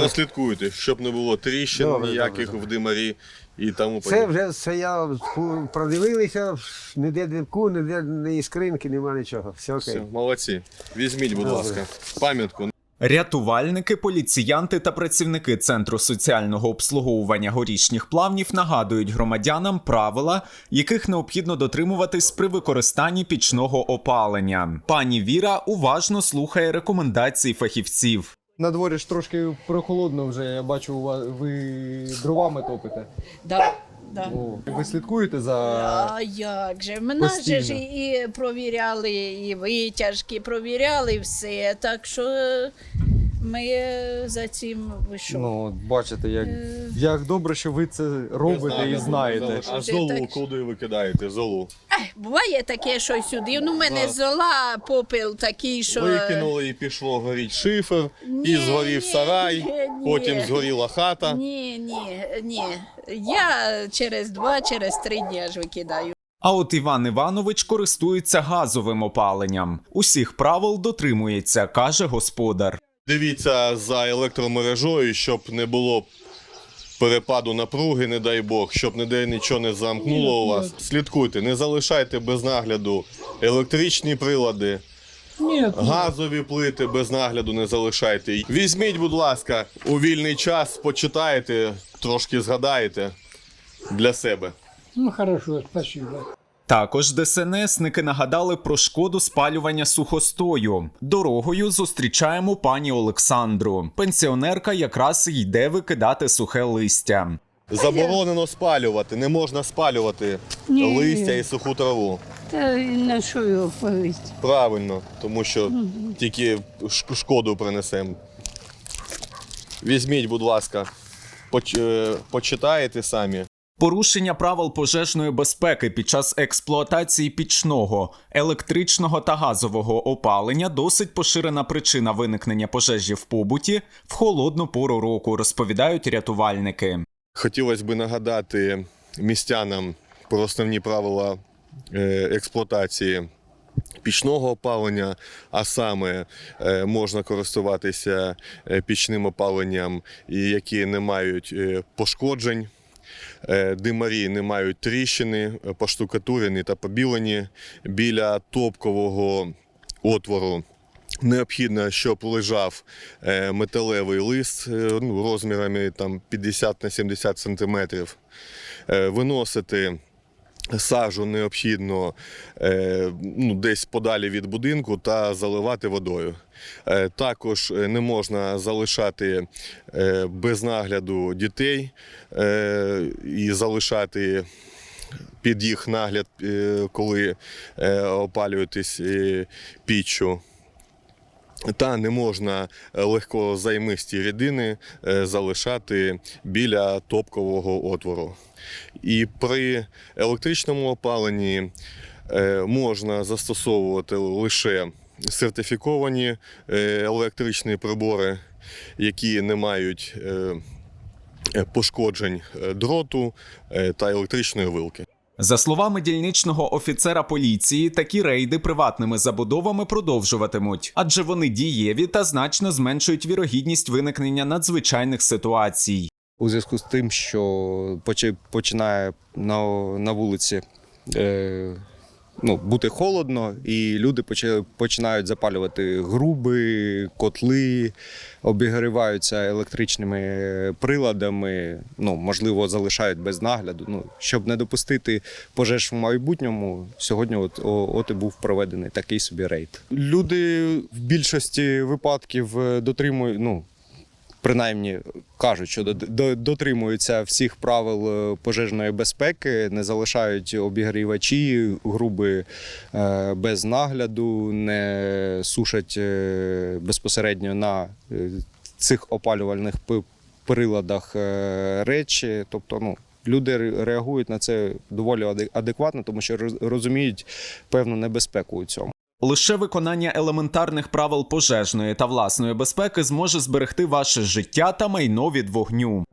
прослідкуйте, щоб не було тріщин Добре, ніяких добре, в димарі і тому Це подібне. вже все я фу, продивилися, ніде димку, ніде ні іскринки, нема нічого. Все окей. Все, молодці. Візьміть, будь Добре. ласка, пам'ятку. Рятувальники, поліціянти та працівники Центру соціального обслуговування горішніх плавнів нагадують громадянам правила, яких необхідно дотримуватись при використанні пічного опалення. Пані Віра уважно слухає рекомендації фахівців. На дворі ж трошки прохолодно вже. Я бачу, у вас ви дровами топите. Да, да. О, ви слідкуєте за А як же? Мене же ж Постійно. і провіряли, і витяжки, провіряли все. Так що ми за цим ви ну, бачите, як, Е. як добре, що ви це робите і знаєте. А золу так- куди ви кидаєте? Золу. Ай, буває таке, що сюди. Ну, в мене Да. зола, попел такий, що. Викинули і пішло горіть шифер, і згорів ні, сарай, ні, потім ні. згоріла хата. Ні, ні, ні. Я через два, через три дні аж викидаю. А от Іван Іванович користується газовим опаленням. Усіх правил дотримується, каже господар. Дивіться за електромережою, щоб не було перепаду напруги, не дай Бог, щоб ніде нічого не замкнуло у вас. Слідкуйте, не залишайте без нагляду електричні прилади. Газові плити без нагляду не залишайте. Візьміть, будь ласка, у вільний час, почитайте, трошки згадаєте для себе. Ну, хорошо, спасибо. Також ДСНСники нагадали про шкоду спалювання сухостою. Дорогою зустрічаємо пані Олександру. Пенсіонерка якраз йде викидати сухе листя. Заборонено спалювати, не можна спалювати Ні. листя і суху траву. Та на що його повісти? Правильно, тому що тільки шкоду принесемо. Візьміть, будь ласка, поч- е, почитаєте самі. Порушення правил пожежної безпеки під час експлуатації пічного, електричного та газового опалення досить поширена причина виникнення пожежі в побуті в холодну пору року, розповідають рятувальники. Хотілося б нагадати містянам про основні правила е, експлуатації пічного опалення, а саме е, можна користуватися е, пічним опаленням, які не мають пошкоджень. Е, Димарі не мають тріщини, е, поштукатурені та побілені біля топкового отвору. Необхідно, щоб лежав е, металевий лист ну, розмірами там, 50 на 70 сантиметрів. Е, Виносити сажу необхідно е, ну, десь подалі від будинку та заливати водою. Е, Також е, не можна залишати без нагляду дітей і залишати під їх нагляд, коли опалюєтесь піччю. Та не можна е, легкозаймисті рідини е, залишати біля топкового отвору. І при електричному опаленні е, можна застосовувати лише сертифіковані електричні прибори, які не мають пошкоджень дроту та електричної вилки. За словами дільничного офіцера поліції, такі рейди приватними забудовами продовжуватимуть, адже вони дієві та значно зменшують вірогідність виникнення надзвичайних ситуацій. У зв'язку з тим, що почи- починає на, на вулиці е, ну, бути холодно, і люди починають запалювати груби, котли, обігріваються електричними приладами, ну, можливо, залишають без нагляду. Ну, щоб не допустити пожеж в майбутньому, сьогодні от, от і був проведений такий собі рейд. Люди в більшості випадків е, дотримують. Ну, принаймні кажуть, що до- до- дотримуються всіх правил е, пожежної безпеки, не залишають обігрівачі, груби е, без нагляду, не сушать е, безпосередньо на цих опалювальних приладах речі. Тобто, ну. Люди реагують на це доволі аде- адекватно, тому що роз- розуміють певну небезпеку у цьому. Лише виконання елементарних правил пожежної та власної безпеки зможе зберегти ваше життя та майно від вогню.